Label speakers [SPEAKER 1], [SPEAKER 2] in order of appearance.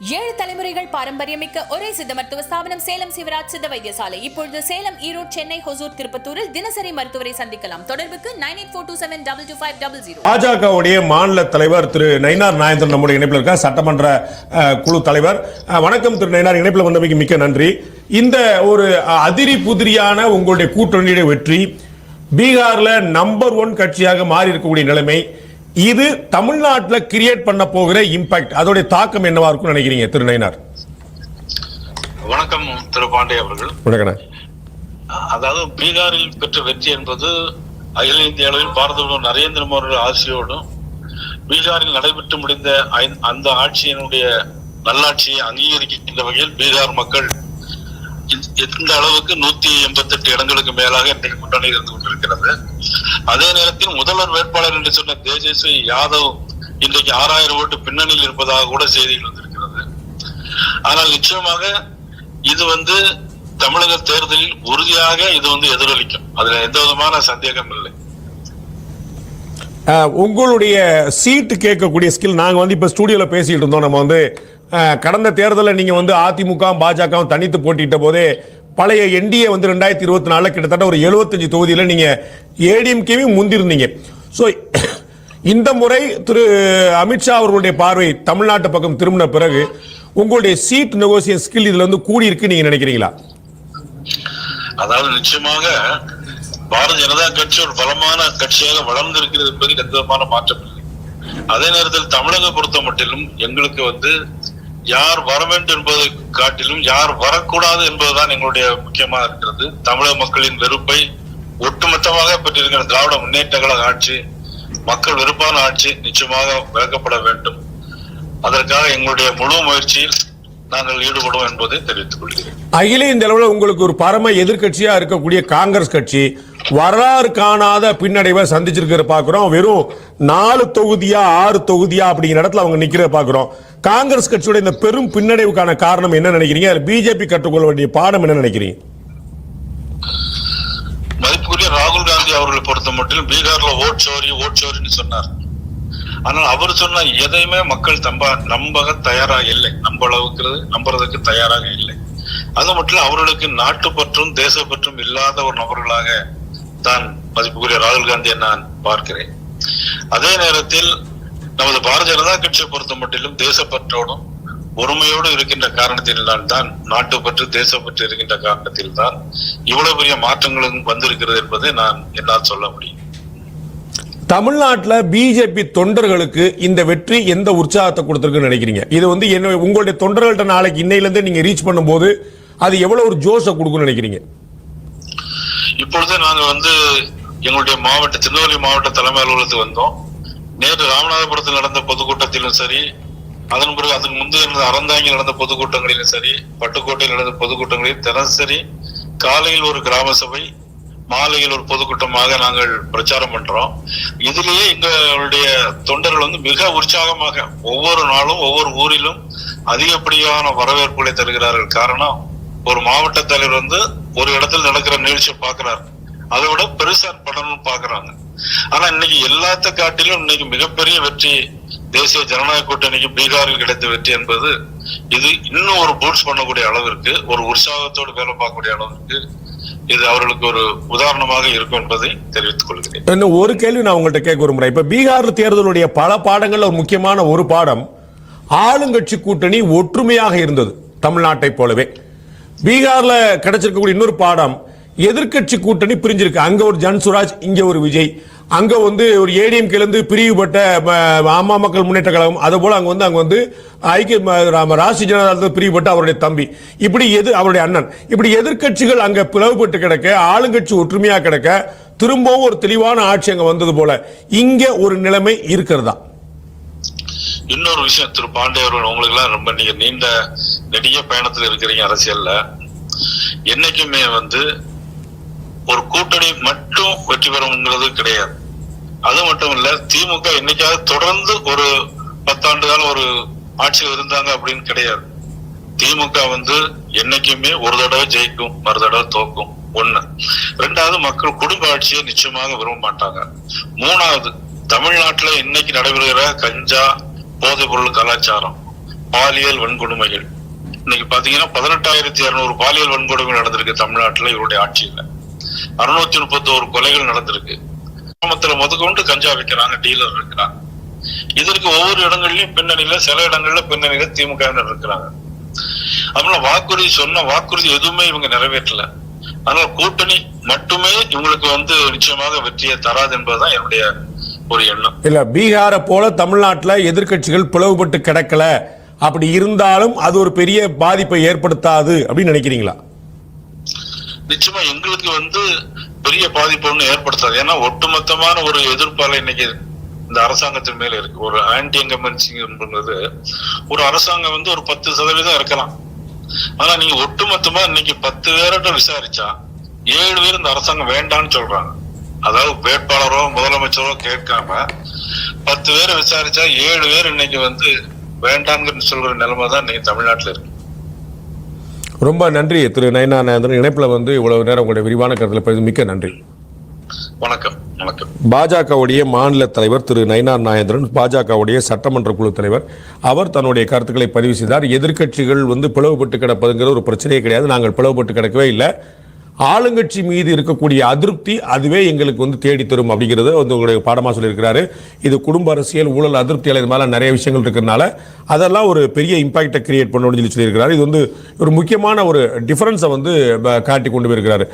[SPEAKER 1] ஏழு தலைமுறைகள் பாரம்பரியமிக்க ஒரே சித்த மருத்துவ ஸ்தாபனம் சேலம் சிவராஜ் சித்த வைத்தியசாலை. இப்பொழுது சேலம் ஈரோடு சென்னை ஹொசூர் திருப்பத்தூரில் தினசரி மருத்துவரை சந்திக்கலாம். தொடர்புக்கு nine eight four two seven double two five double zero.
[SPEAKER 2] பாஜகவுடைய மாநில தலைவர் திரு நயினார் நாயந்தர் நம்முடைய இணைப்பில் இருக்க சட்டமன்ற குழு தலைவர். வணக்கம் திரு நயினார். இணைப்பில் வந்தமைக்கு மிக்க நன்றி. இந்த ஒரு அதிரி புதிரியான உங்களுடைய கூட்டணியுடைய வெற்றி பீகார்ல நம்பர் ஒன் கட்சியாக மாறி இருக்கக்கூடிய நிலைமை இது தமிழ்நாட்டில் கிரியேட் பண்ண போகிற இம்பாக்ட் அதோடைய தாக்கம் என்னவா இருக்கும்னு நினைக்கிறீங்க திரு நயினார்?
[SPEAKER 3] வணக்கம் திரு பாண்டே அவர்கள்.
[SPEAKER 2] வணக்கம்
[SPEAKER 3] அதாவது பீகாரில் பெற்ற வெற்றி என்பது அகில இந்திய அளவில் பாரத நரேந்திர மோடி ஆட்சியோடும் பீகாரில் நடைபெற்று முடிந்த அந்த ஆட்சியினுடைய நல்லாட்சியை அங்கீகரிக்கின்ற வகையில் பீகார் மக்கள் இந்த அளவுக்கு நூத்தி எண்பத்தி எட்டு இடங்களுக்கு மேலாக இன்றைக்கு முன்னணி இருந்து கொண்டிருக்கிறது. அதே நேரத்தில் முதல்வர் வேட்பாளர் என்று சொன்ன தேஜஸ்வி யாதவ் இன்றைக்கு ஆறாயிரம் ஓட்டு பின்னணியில் இருப்பதாக கூட செய்திகள் வந்திருக்கிறது. ஆனால் நிச்சயமாக இது வந்து தமிழக தேர்தலில் உறுதியாக இது வந்து எதிரொலிக்கும். அதுல எந்த விதமான சந்தேகம் இல்லை.
[SPEAKER 2] உங்களுடைய சீட்டு கேட்கக்கூடிய ஸ்கில் நாங்கள் வந்து இப்போ ஸ்டூடியோவில் பேசிட்டு இருந்தோம். நம்ம வந்து கடந்த தேர்தலில் நீங்கள் வந்து அதிமுக பாஜகவும் தனித்து போட்டிட்ட போதே பழைய என்டிஏ வந்து ரெண்டாயிரத்தி இருபத்தி நாலில் கிட்டத்தட்ட ஒரு எழுபத்தஞ்சு தொகுதியில் நீங்கள் ஏடிஎம்கேவையும் முந்திருந்தீங்க. ஸோ இந்த முறை திரு அமித்ஷா அவர்களுடைய பார்வை தமிழ்நாட்டு பக்கம் திரும்பின பிறகு உங்களுடைய சீட் நெகோசியேஷன் ஸ்கில் இதில் வந்து கூடி இருக்கு நீங்கள் நினைக்கிறீங்களா?
[SPEAKER 3] அதாவது நிச்சயமாக பாரதிய ஜனதா கட்சி ஒரு பலமான கட்சியாக வளர்ந்திருக்கிறது என்பதில் எந்த விதமான மாற்றம் இல்லை அதே நேரத்தில் தமிழக பொறுத்த மட்டிலும் எங்களுக்கு வந்து யார் வர வேண்டும் என்பதை காட்டிலும் யார் வரக்கூடாது என்பதுதான் எங்களுடைய முக்கியமா இருக்கிறது. தமிழக மக்களின் வெறுப்பை ஒட்டுமொத்தமாக பெற்றிருக்கிற திராவிட முன்னேற்ற கழக ஆட்சி மக்கள் வெறுப்பான ஆட்சி நிச்சயமாக விலக்கப்பட வேண்டும். அதற்காக எங்களுடைய முழு முயற்சியில் நாங்கள் ஈடுபடுவோம் என்பதை தெரிவித்துக் கொள்கிறேன்.
[SPEAKER 2] அகில இந்த அளவில் உங்களுக்கு ஒரு பரம எதிர்கட்சியா இருக்கக்கூடிய காங்கிரஸ் கட்சி வரலாறு காணாத பின்னடைவை சந்திச்சிருக்கிற பார்க்குறோம். வெறும் நாலு தொகுதியா ஆறு தொகுதியா அப்படிங்கிற இடத்துல அவங்க நிற்கிற பார்க்குறோம். காங்கிரஸ் கட்சியோட இந்த பெரும் பின்னடைவுக்கான காரணம் என்ன நினைக்கிறீங்க? பிஜேபி கற்றுக்கொள்ள வேண்டிய பாடம் என்ன நினைக்கிறீங்க?
[SPEAKER 3] மதிப்புக்குரிய ராகுல் காந்தி அவர்களை பொறுத்த மட்டும் பீகார்ல ஓட் சோரி ஓட் சோரின்னு சொன்னார். ஆனால் அவர் சொன்ன எதையுமே மக்கள் தம்ப நம்பக தயாராக இல்லை. நம்ப அளவுக்கு நம்புறதுக்கு தயாராக இல்லை. அது மட்டும் அவர்களுக்கு நாட்டுப்பற்றும் தேசப்பற்றும் இல்லாத ஒரு நபர்களாக தான் மதிப்புக்குரிய ராகுல் காந்தியை நான் பார்க்கிறேன். அதே நேரத்தில் நமது பாரதிய ஜனதா கட்சியை பொறுத்த மட்டிலும் தேசப்பற்றோடும் ஒருமையோடு இருக்கின்ற காரணத்தினால் தான் நாட்டுப்பற்று தேசப்பற்று இருக்கின்ற காரணத்தில் தான் இவ்வளவு பெரிய மாற்றங்களும் வந்திருக்கிறது என்பதை நான் என்னால் சொல்ல முடியும்.
[SPEAKER 2] தமிழ்நாட்டில் பிஜேபி தொண்டர்களுக்கு இந்த வெற்றி எந்த உற்சாகத்தை கொடுத்திருக்குன்னு நினைக்கிறீங்க? இது வந்து என்ன உங்களுடைய தொண்டர்கள்ட்ட நாளைக்கு இன்னையிலேருந்து நீங்க ரீச் பண்ணும்போது அது எவ்வளவு ஒரு ஜோஷை கொடுக்கும்னு நினைக்கிறீங்க?
[SPEAKER 3] இப்பொழுது நாங்க வந்து எங்களுடைய மாவட்ட திருநெல்வேலி மாவட்ட தலைமை அலுவலகத்துக்கு வந்தோம். நேற்று ராமநாதபுரத்தில் நடந்த பொதுக்கூட்டத்திலும் சரி அதன் பிறகு அதுக்கு முந்தைய நடந்த அறந்தாங்கி நடந்த பொதுக்கூட்டங்களிலும் சரி பட்டுக்கோட்டையில் நடந்த பொதுக்கூட்டங்களில் தினசரி காலையில் ஒரு கிராம சபை மாலையில் ஒரு பொதுக்கூட்டமாக நாங்கள் பிரச்சாரம் பண்றோம். இதிலேயே எங்களுடைய தொண்டர்கள் வந்து மிக உற்சாகமாக ஒவ்வொரு நாளும் ஒவ்வொரு ஊரிலும் அதிகப்படியான வரவேற்புகளை தருகிறார்கள். காரணம் ஒரு மாவட்ட தலைவர் வந்து ஒரு இடத்துல நடக்கிற நிகழ்ச்சியை பாக்குறாரு அதை விட பெருசா பண்ணணும்னு பாக்குறாங்க ஆனா இன்னைக்கு எல்லாத்த காட்டிலும் இன்னைக்கு மிகப்பெரிய வெற்றி தேசிய ஜனநாயக கூட்டணிக்கு பீகாரில் கிடைத்த வெற்றி என்பது இது இன்னும் ஒரு பூட்ஸ் பண்ணக்கூடிய அளவிற்கு ஒரு உற்சாகத்தோடு வேலை பார்க்கக்கூடிய அளவிற்கு இது அவர்களுக்கு ஒரு உதாரணமாக இருக்கும் என்பதை தெரிவித்துக் கொள்கிறேன்.
[SPEAKER 2] இன்னும் ஒரு கேள்வி நான் உங்கள்கிட்ட கேட்க விரும்புறேன். இப்ப பீகார் தேர்தலுடைய பல பாடங்கள்ல ஒரு முக்கியமான ஒரு பாடம் ஆளுங்கட்சி கூட்டணி ஒற்றுமையாக இருந்தது தமிழ்நாட்டை போலவே. பீகார்ல கிடைச்சிருக்கக்கூடிய இன்னொரு பாடம் எதிர்க்கட்சி கூட்டணி பிரிஞ்சிருக்கு. அங்க ஒரு ஜன்சுராஜ் இங்க ஒரு விஜய். அங்க வந்து ஒரு ஏடிஎம்கேல இருந்து பிரிவுபட்ட அம்மா மக்கள் முன்னேற்ற கழகம். அது போல அங்க வந்து அங்க வந்து ஐக்கிய ராசி ராஷ்டிரிய ஜனதா பிரிவுபட்ட அவருடைய தம்பி. இப்படி எது அவருடைய அண்ணன். இப்படி எதிர்க்கட்சிகள் அங்க பிளவுபட்டு கிடக்க ஆளுங்கட்சி ஒற்றுமையா கிடக்க திரும்பவும் ஒரு தெளிவான ஆட்சி அங்க வந்தது போல இங்க ஒரு நிலைமை இருக்கிறதா?
[SPEAKER 3] இன்னொரு விஷயம் திரு பாண்டே அவர்கள் உங்களுக்கு எல்லாம் ரொம்ப நீங்க நீண்ட நெடிய பயணத்துல இருக்கிறீங்க அரசியல்ல. என்னைக்குமே வந்து ஒரு கூட்டணி மட்டும் வெற்றி பெறும்ங்கிறது கிடையாது. அது மட்டும் இல்ல திமுக என்னைக்காவது தொடர்ந்து ஒரு பத்தாண்டு காலம் ஒரு ஆட்சியில் இருந்தாங்க அப்படின்னு கிடையாது. திமுக வந்து என்னைக்குமே ஒரு தடவை ஜெயிக்கும் மறு தடவை தோக்கும். ஒண்ணு. ரெண்டாவது மக்கள் குடும்ப ஆட்சியை நிச்சயமாக விரும்ப மாட்டாங்க. மூணாவது தமிழ்நாட்டுல இன்னைக்கு நடைபெறுகிற கஞ்சா போதைப் பொருள் கலாச்சாரம் பாலியல் வன்கொடுமைகள். இன்னைக்கு பாத்தீங்கன்னா பதினெட்டாயிரத்தி இருநூறு பாலியல் வன்கொடுமை நடந்திருக்கு தமிழ்நாட்டுல இவருடைய ஆட்சியில. அறுநூத்தி முப்பத்தோரு கொலைகள் நடந்திருக்கு. கிராமத்துல முதற்கொண்டு கஞ்சா விற்கிறாங்க டீலர் இருக்கிறாங்க. இதற்கு ஒவ்வொரு இடங்கள்லயும் பின்னணியில சில இடங்கள்ல பின்னணியில திமுக இருக்கிறாங்க. அதனால வாக்குறுதி சொன்ன வாக்குறுதி எதுவுமே இவங்க நிறைவேற்றல. அதனால கூட்டணி மட்டுமே இவங்களுக்கு வந்து நிச்சயமாக வெற்றியை தராது என்பதுதான் என்னுடைய ஒரு எண்ணம்.
[SPEAKER 2] இல்ல பீகாரை போல தமிழ்நாட்டுல எதிர்க்கட்சிகள் பிளவுபட்டு கிடக்கல. அப்படி இருந்தாலும் அது ஒரு பெரிய பாதிப்பை ஏற்படுத்தாது அப்படின்னு நினைக்கிறீங்களா?
[SPEAKER 3] நிச்சயமா எங்களுக்கு வந்து பெரிய பாதிப்பு ஒண்ணு ஏற்படுத்தாது. ஏன்னா ஒட்டுமொத்தமான ஒரு எதிர்ப்பால இன்னைக்கு இந்த அரசாங்கத்தின் மேல இருக்கு. ஒரு ஆன்டி என்பது ஒரு அரசாங்கம் வந்து ஒரு பத்து சதவீதம் இருக்கலாம். ஆனா நீங்க ஒட்டுமொத்தமா இன்னைக்கு பத்து பேர்கிட்ட விசாரிச்சா ஏழு பேர் இந்த அரசாங்கம் வேண்டாம்னு சொல்றாங்க. அதாவது வேட்பாளரோ முதலமைச்சரோ கேட்காம பத்து பேரை விசாரிச்சா ஏழு பேர் இன்னைக்கு வந்து வேண்டாம்னு சொல்ற நிலைமை தான் இன்னைக்கு தமிழ்நாட்டுல இருக்கு.
[SPEAKER 2] ரொம்ப நன்றி திரு நயனா நேந்திரன் இணைப்புல வந்து இவ்வளவு நேரம் உங்களுடைய விரிவான கருத்துல பேச மிக்க நன்றி.
[SPEAKER 3] வணக்கம் வணக்கம்.
[SPEAKER 2] பாஜகவுடைய மாநில தலைவர் திரு நயினார் நாயந்திரன் பாஜகவுடைய சட்டமன்ற குழு தலைவர் அவர் தன்னுடைய கருத்துக்களை பதிவு செய்தார். எதிர்க்கட்சிகள் வந்து பிளவுபட்டு கிடப்பதுங்கிற ஒரு பிரச்சனையே கிடையாது. நாங்கள் பிளவுபட்டு கிடக்கவே இல்லை. ஆளுங்கட்சி மீது இருக்கக்கூடிய அதிருப்தி அதுவே எங்களுக்கு வந்து தேடி தரும் அப்படிங்கிறத வந்து உங்களுடைய பாடமாக சொல்லியிருக்கிறாரு. இது குடும்ப அரசியல் ஊழல் அதிருப்தி இது மாதிரிலாம் நிறைய விஷயங்கள் இருக்கிறதுனால அதெல்லாம் ஒரு பெரிய இம்பாக்டை கிரியேட் பண்ணணும்னு சொல்லி சொல்லியிருக்கிறாரு. இது வந்து ஒரு முக்கியமான ஒரு டிஃபரன்ஸை வந்து ப- காட்டி கொண்டு போயிருக்கிறாரு.